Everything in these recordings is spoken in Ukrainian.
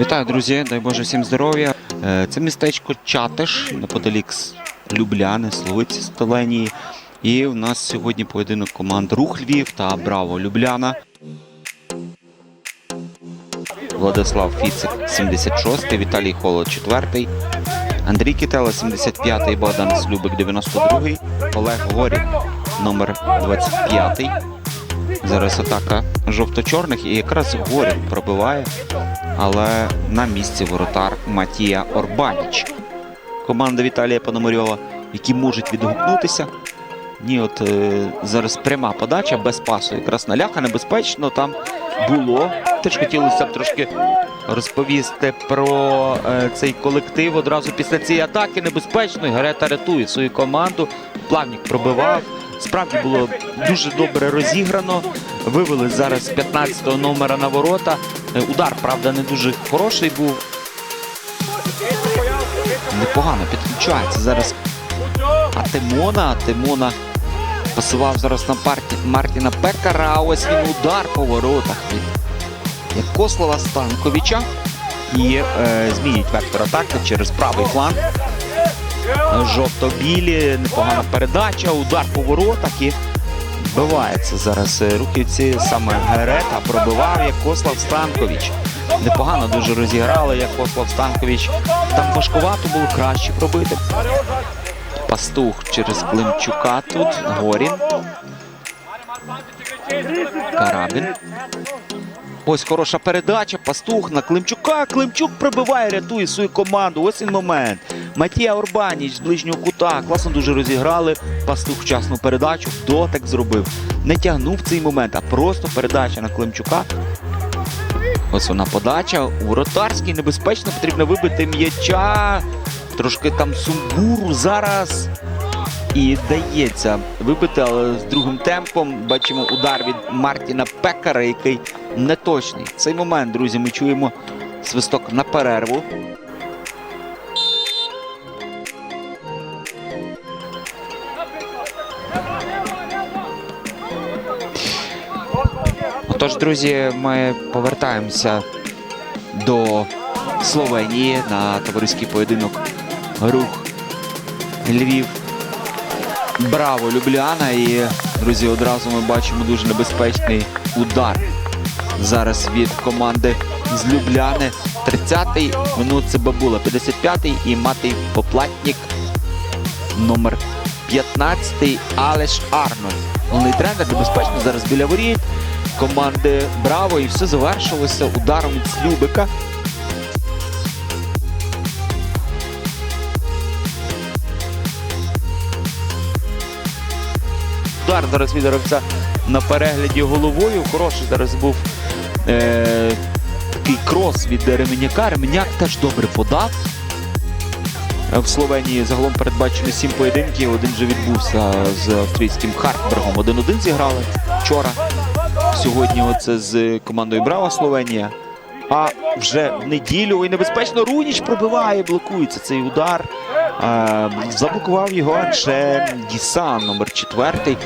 Вітаю, друзі! Дай Боже всім здоров'я. Е, Це містечко Чатиш, неподалік Любляни, Словиці Столенії. І у нас сьогодні поєдинок команд Рух Львів та Браво Любляна. Владислав Фіцик 76-й, Віталій Холод 4-й, Андрій Кітела 75-й, Богдан Слюбик 92-й, Олег Горін номер 25-й. Зараз атака жовто-чорних і якраз Горін пробиває, але на місці воротар Матія Орбаніч. Команда Віталія Пономарьова, які можуть відгукнутися. Ні, от е, зараз пряма подача без пасу. Якраз наляха небезпечно там було. Теж хотілося б трошки розповісти про е, цей колектив одразу після цієї атаки. Небезпечно. І Гарета рятує свою команду. Плавнік пробивав. Справді було дуже добре розіграно. Вивели зараз 15-го номера на ворота. Удар, правда, не дуже хороший був. Непогано підключається зараз Атемона. Атемона пасував зараз на парті Мартіна Пекара. А ось він удар по воротах від Якослава Станковича. І е, змінюють вектор атаки через правий фланг. Жовто-білі, непогана передача, удар по воротах і вбивається зараз е, руківці саме Герета пробивав Якослав Станкович. Непогано дуже розіграли Якослав Станкович. Там важкувато було краще пробити. Пастух через Климчука тут. Горін. Карабін. Ось хороша передача. Пастух на Климчука. Климчук пробиває, рятує свою команду. Ось він момент. Матія Орбаніч з ближнього кута. Класно дуже розіграли. Пастух вчасну передачу. Дотик зробив. Не тягнув цей момент, а просто передача на Климчука. Ось вона подача. У Воротарській небезпечно потрібно вибити м'яча. Трошки там сумбуру зараз. І дається вибити, але з другим темпом бачимо удар від Мартіна Пекара, який неточний. В цей момент, друзі, ми чуємо свисток на перерву. Отож, друзі, ми повертаємося до Словенії на товариський поєдинок рух Львів. Браво, Любляна. І, друзі, одразу ми бачимо дуже небезпечний удар. Зараз від команди з Любляни. 30-й минут це Бабула, 55-й і Матей Поплатнік. Номер 15-й Алеш Арнольд. Головний тренер небезпечно зараз біля воріт. Команди Браво. І все завершилося ударом від Слюбика. Удар зараз від на перегляді головою. Хороший зараз був е, такий крос від Ременяка. Ременяк теж добре подав. В Словенії загалом передбачено сім поєдинків. Один вже відбувся з австрійським Хартбергом. 1-1 зіграли вчора. Сьогодні оце з командою Браво Словенія. А вже в неділю і небезпечно Руніч пробиває, блокується цей удар. Заблокував його Анше Дісан, номер четвертий.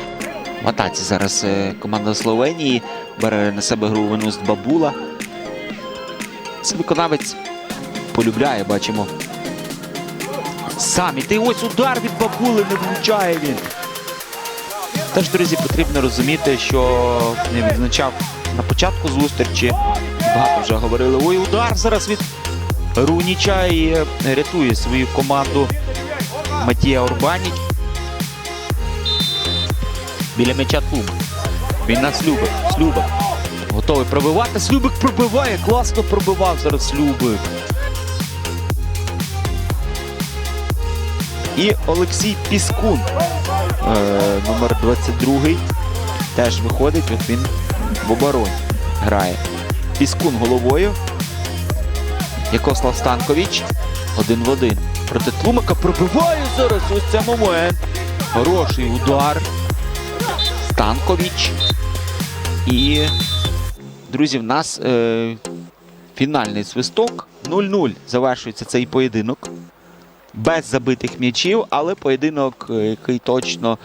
В атаці зараз е, команда Словенії бере на себе гру виносить Бабула. Це виконавець полюбляє, бачимо. Самі. Ти ось удар від Бабули не влучає він. Теж, друзі, потрібно розуміти, що не відзначав на початку зустрічі. Багато вже говорили. Ой, удар зараз від Руніча і е, рятує свою команду Матія Орбаніч. Біля м'яча Тлум. Він нас любить. Слюбик. Готовий пробивати. Слюбик пробиває. Класно пробивав зараз Слюбик. І Олексій Піскун. Е, номер 22 теж виходить. От він в обороні грає. Піскун головою. Якослав Станкович. Один в один. Проти Тлумака пробиває зараз. Ось це момент. Хороший удар. Станкович. І, друзі, в нас е, фінальний свисток. 0-0 завершується цей поєдинок. Без забитих м'ячів, але поєдинок, е, який точно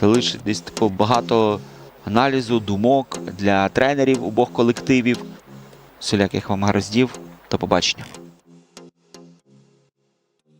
залишить десь такого багато аналізу, думок для тренерів обох колективів. Всіляких вам гараздів. До побачення.